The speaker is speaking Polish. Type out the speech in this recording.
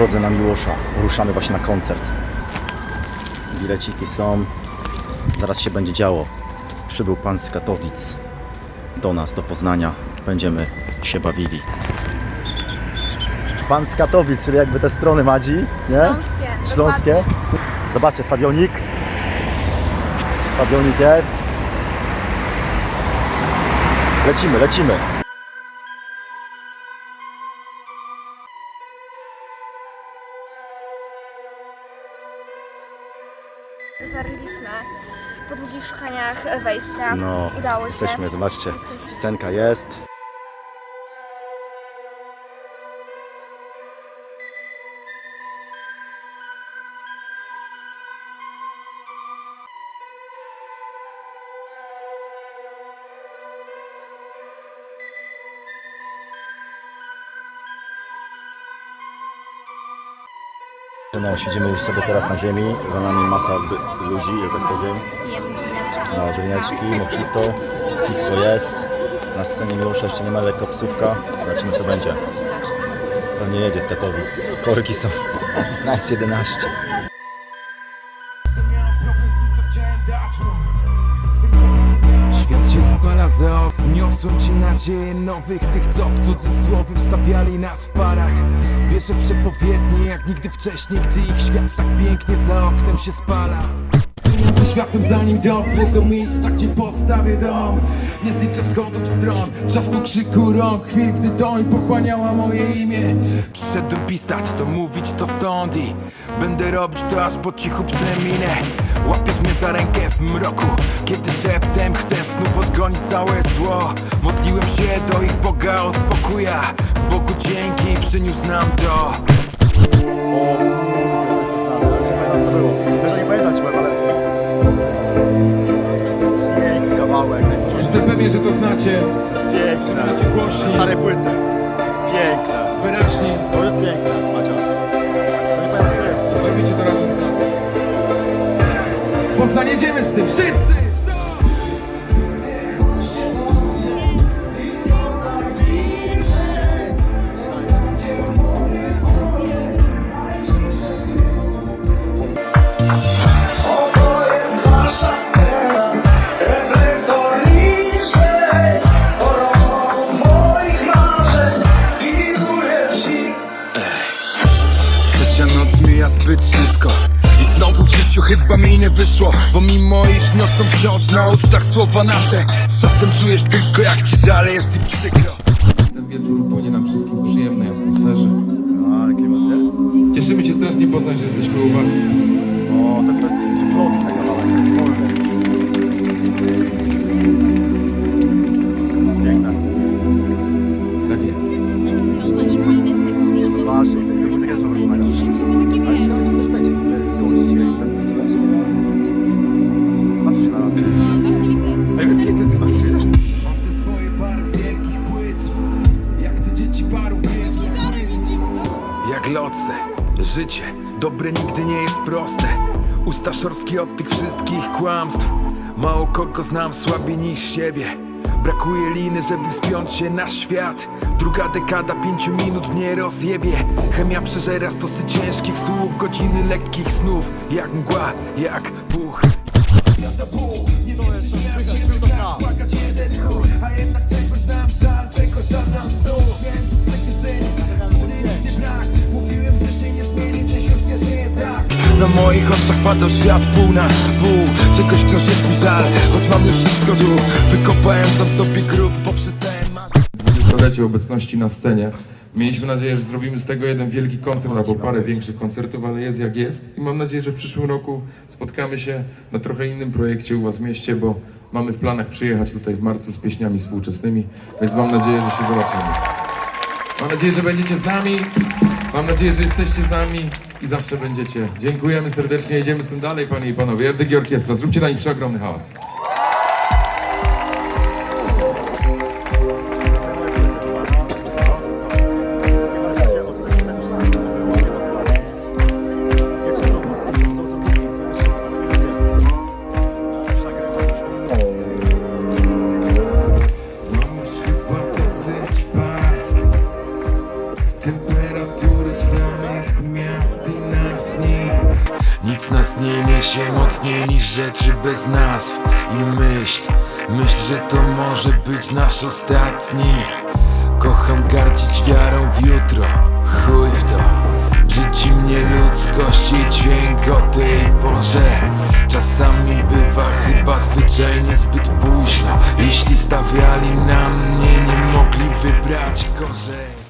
drodze na Miłosza. Ruszamy właśnie na koncert. Bileciki są. Zaraz się będzie działo. Przybył pan z Katowic do nas, do Poznania. Będziemy się bawili. Pan z Katowic, czyli jakby te strony Madzi, nie? Śląskie. Śląskie. Zobaczcie, stadionik. Stadionik jest. Lecimy, lecimy. Dotarliśmy po długich szukaniach wejścia. No, Udało się. jesteśmy, zobaczcie. Jesteśmy. Scenka jest. No, siedzimy już sobie teraz na ziemi, za nami masa ludzi, że tak powiem. No, drineczki, mojito, piwko jest. Na scenie Miłosza jeszcze nie ma lekko psówka. Zobaczymy co będzie. Pewnie jedzie z Katowic. Korki są na S11. Świat się za oknem Niosłem ci nadzieję nowych Tych co w cudzysłowie wstawiali nas w parach. Wierzę w przepowiednie jak nigdy wcześniej Gdy ich świat tak pięknie za oknem się spala. Ze światem zanim dotrę do miejsca, gdzie postawię dom. Nie zliczę wschodów stron, wrzasku krzyku rąk Chwil, gdy doń pochłaniała moje imię. Przyszedłem pisać, to mówić, to stąd i Będę robić to aż po cichu przeminę za rękę w mroku Kiedy szeptem chcesz znów odgonić całe zło Modliłem się do ich Boga o spokuja Bogu dzięki, przyniósł nam to nie pamiętać, ale... Piękny kawałek. Jestem pewien, że to znacie Piękne. Macie głośniej. Stare płyty. Jest piękne. wyraźnie To jest piękne, Jedziemy z tym, wszyscy! Zbyt szybko chyba mi nie wyszło Bo mimo iż niosą wciąż na ustach słowa nasze Z czasem czujesz tylko jak ci żale jest i przykro. Ten wieczór płynie nam wszystkim w przyjemnej atmosferze? Cieszymy się strasznie poznać, że jesteśmy u was. O, to jest, to jest, to jest lot z Życie dobre nigdy nie jest proste Usta szorstkie od tych wszystkich kłamstw Mało kogo znam słabiej niż siebie Brakuje liny, żeby wspiąć się na świat Druga dekada pięciu minut mnie rozjebie Chemia przeżera stosy ciężkich słów Godziny lekkich snów Jak mgła, jak puch Na moich oczach padał świat pół na pół Czegoś wciąż jest mi żal Choć mam już wszystko tu Wykopałem sam sobie grób Poprzestałem marzyć 20-lecie obecności na scenie. Mieliśmy nadzieję, że zrobimy z tego jeden wielki koncert albo parę większych koncertów, ale jest jak jest. I mam nadzieję, że w przyszłym roku spotkamy się na trochę innym projekcie u Was w mieście, bo mamy w planach przyjechać tutaj w marcu z pieśniami współczesnymi, więc mam nadzieję, że się zobaczymy. Mam nadzieję, że będziecie z nami. Mam nadzieję, że jesteście z nami i zawsze będziecie. Dziękujemy serdecznie, jedziemy z tym dalej, panie i panowie. RDG Orkiestra, zróbcie na nich przeogromny hałas. Nic nas nie niesie mocniej niż rzeczy bez nazw I myśl, myśl, że to może być nasz ostatni. Kocham gardzić wiarą w jutro, chuj w to. Brzydzi mnie ludzkość i dźwięk o tej porze. Czasami bywa chyba zwyczajnie zbyt późno. Jeśli stawiali na mnie, nie mogli wybrać korzeń